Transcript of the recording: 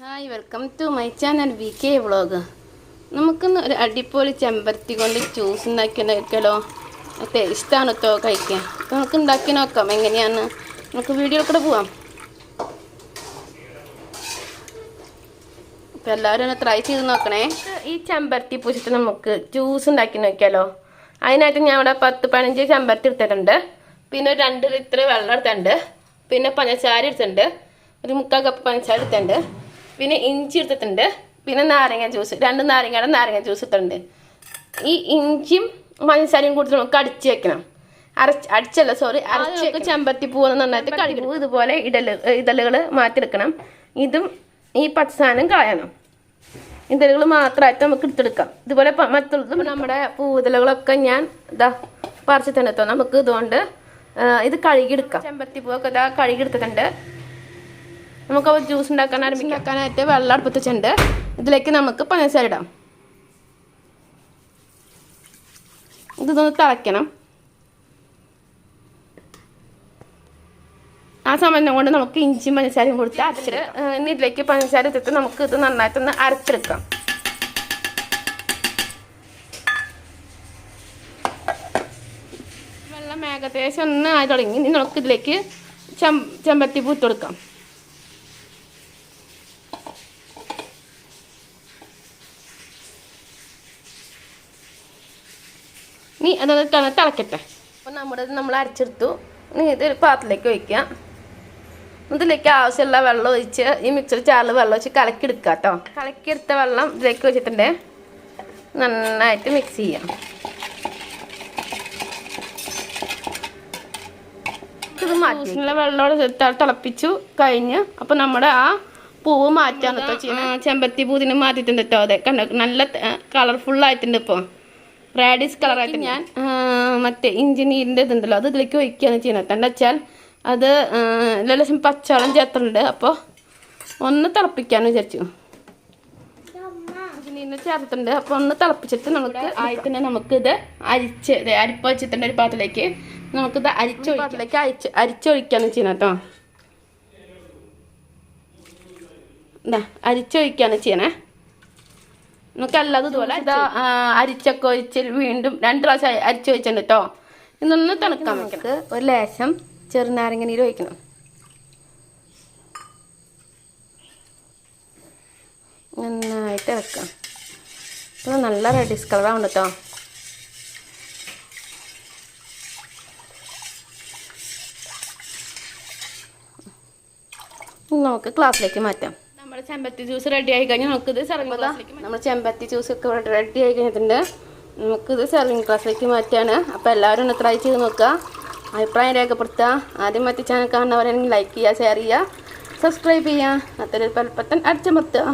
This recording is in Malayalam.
Hi welcome to my channel V K vlog നമുക്കിന്ന് ഒരു അടിപൊളി ചെമ്പരത്തി കൊണ്ട് ജ്യൂസ് ഉണ്ടാക്കി നോക്കിയാലോ ടേസ്റ്റാണ് കേട്ടോ കഴിക്കാൻ? അപ്പോൾ നമുക്ക് ഉണ്ടാക്കി നോക്കാം എങ്ങനെയാണ്? നമുക്ക് വീഡിയോ കൂടെ പോവാം. അപ്പോൾ എല്ലാവരും ഒന്ന് ട്രൈ ചെയ്ത് നോക്കണേ. ഈ ചെമ്പരത്തി പൂച്ചിട്ട് നമുക്ക് ജ്യൂസ് ഉണ്ടാക്കി നോക്കിയാലോ? അതിനായിട്ട് ഞാൻ ഇവിടെ പത്ത് പതിനഞ്ച് ചെമ്പരത്തി എടുത്തിട്ടുണ്ട്. പിന്നെ രണ്ട് ലിറ്റർ വെള്ളം എടുത്തിട്ടുണ്ട്. പിന്നെ പഞ്ചസാര എടുത്തിട്ടുണ്ട്. ഒരു മുക്കാൽ കപ്പ് പഞ്ചസാര എടുത്തിട്ടുണ്ട്. പിന്നെ ഇഞ്ചി എടുത്തിട്ടുണ്ട്. പിന്നെ നാരങ്ങ ജ്യൂസ് രണ്ട് നാരങ്ങയുടെ നാരങ്ങ ജ്യൂസ് ഇട്ടിട്ടുണ്ട്. ഈ ഇഞ്ചിയും മഞ്ഞസാരിയും കൂടുതൽ നമുക്ക് അടിച്ച് വെക്കണം. അരച്ച് അടിച്ചല്ല സോറി അരച്ച് ചെമ്പത്തി പൂവ് നന്നായിട്ട് കഴുകി ഇതുപോലെ ഇടൽ ഇതളുകൾ മാറ്റിയെടുക്കണം. ഇതും ഈ പച്ചസാധനം കളയണം ഇതളുകൾ മാത്രമായിട്ട് നമുക്ക് എടുത്തെടുക്കാം. ഇതുപോലെ മറ്റുള്ളത് നമ്മുടെ പൂതലകളൊക്കെ ഞാൻ ഇതാ പറിച്ചു തന്നെത്തോ നമുക്ക് ഇതുകൊണ്ട് ഇത് കഴുകിയെടുക്കാം. ചെമ്പത്തി പൂവൊക്കെ ഇതാ കഴുകിയെടുത്തിട്ടുണ്ട്. നമുക്ക് അപ്പോൾ ജ്യൂസ് ഉണ്ടാക്കാൻ ആരംഭിക്കാനായിട്ട് വെള്ളം അടുപ്പത്ത് വെച്ചിട്ടുണ്ട് ഇതിലേക്ക് നമുക്ക് പഞ്ചസാര ഇടാം. ഇതൊന്ന് തിളയ്ക്കണം. ആ സമയം കൊണ്ട് നമുക്ക് ഇഞ്ചിയും പഞ്ചസാരയും കൊടുത്ത് അരച്ചിട്ട് ഇനി ഇതിലേക്ക് പഞ്ചസാര ഇട്ടിട്ട് നമുക്ക് ഇത് നന്നായിട്ടൊന്ന് അരച്ചെടുക്കാം. വെള്ളം ഏകദേശം ഒന്ന് ആയി തുടങ്ങി. ഇനി നമുക്ക് ഇതിലേക്ക് ചെമ്പത്തി പൂത്ത് നീ ത- തിളക്കട്ടെ അപ്പോൾ നമ്മുടെ നമ്മൾ അരച്ചെടുത്തു. നീ ഇത് പാത്രത്തിലേക്ക് ഒഴിക്കാം ഇതിലേക്ക് ആവശ്യമുള്ള വെള്ളം ഒഴിച്ച് ഈ മിക്സർ ചാറിൽ വെള്ളം ഒഴിച്ച് കലക്കിയെടുക്കുക കേട്ടോ. കലക്കിയെടുത്ത വെള്ളം ഇതിലേക്ക് വെച്ചിട്ടുണ്ട് നന്നായിട്ട് മിക്സ് ചെയ്യാം. ഇത് മാറ്റിയുള്ള വെള്ളം തിളപ്പിച്ചു കഴിഞ്ഞ് അപ്പോൾ നമ്മുടെ ആ പൂവ് മാറ്റാൻ ചെമ്പത്തി പൂതിന് മാറ്റിയിട്ടുണ്ട് കേട്ടോ അതെ കണ്ടോ? നല്ല കളർഫുൾ ആയിട്ടുണ്ട് ഇപ്പോൾ റാഡിസ് കളറായിട്ട് ഞാൻ മറ്റേ ഇഞ്ചിനീരിന്റെ ഇതുണ്ടല്ലോ അത് ഇതിലേക്ക് ഒഴിക്കുകയാണ് ചെയ്യുന്നത്. എന്താ വെച്ചാൽ അത് ലക്ഷം പച്ചവളം ചേർത്തിട്ടുണ്ട്. അപ്പോൾ ഒന്ന് തിളപ്പിക്കാൻ വിചാരിച്ചു. ഇഞ്ചിനീരിനെ ചേർത്തിട്ടുണ്ട്. അപ്പോൾ ഒന്ന് തിളപ്പിച്ചിട്ട് നമുക്ക് ആയിട്ട് നമുക്കിത് അരിച്ച് ഇത് അരിപ്പ വെച്ചിട്ടുണ്ട് ഒരു പാത്രത്തിലേക്ക്. നമുക്കിത് അരിച്ച് പാത്രത്തിലേക്ക് അരിച്ച് അരിച്ചൊഴിക്കാന്ന് ചെയ്യുന്നത് കേട്ടോ. ഇതാ അരിച്ചൊഴിക്കാണ് ചെയ്യണേ. നമുക്ക് അല്ലാതെ ഇതുപോലെ ഇതാ അരിച്ചൊക്കെ ഒഴിച്ച് വീണ്ടും രണ്ട് പ്രാവശ്യം അരിച്ചു വെച്ചിട്ടുണ്ട് കേട്ടോ ഇന്നൊന്ന് തണുക്കാൻ നമുക്ക് ഒരു ലേശം ചെറുനാരങ്ങ നീര് ഒഴിക്കണം. നന്നായിട്ട് ഇറക്കാം ഇപ്പൊ നല്ല റെഡിസ് ആവണം കേട്ടോ നമുക്ക് ക്ലാസ്സിലേക്ക് മാറ്റാം. നമ്മുടെ ചെമ്പത്തി ജ്യൂസ് റെഡി ആയി കഴിഞ്ഞാൽ നമുക്കിത് സെറിംഗ് ക്ലാസ്സിലേക്ക് നമ്മുടെ ചെമ്പത്തി ജ്യൂസ് ഒക്കെ റെഡി ആയി കഴിഞ്ഞിട്ടുണ്ട്. നമുക്കിത് സെറിംഗ് ക്ലാസ്സിലേക്ക് മാറ്റാണ്. അപ്പോൾ എല്ലാവരും ഒന്ന് ട്രൈ ചെയ്ത് നോക്കുക. അഭിപ്രായം രേഖപ്പെടുത്തുക. ആദ്യം മറ്റു ചാനൽ കാണുന്നവരാണെങ്കിൽ ലൈക്ക് ചെയ്യുക ഷെയർ ചെയ്യുക സബ്സ്ക്രൈബ് ചെയ്യുക. അത്തരം പലപ്പത്തൻ അടിച്ചമർത്തുക.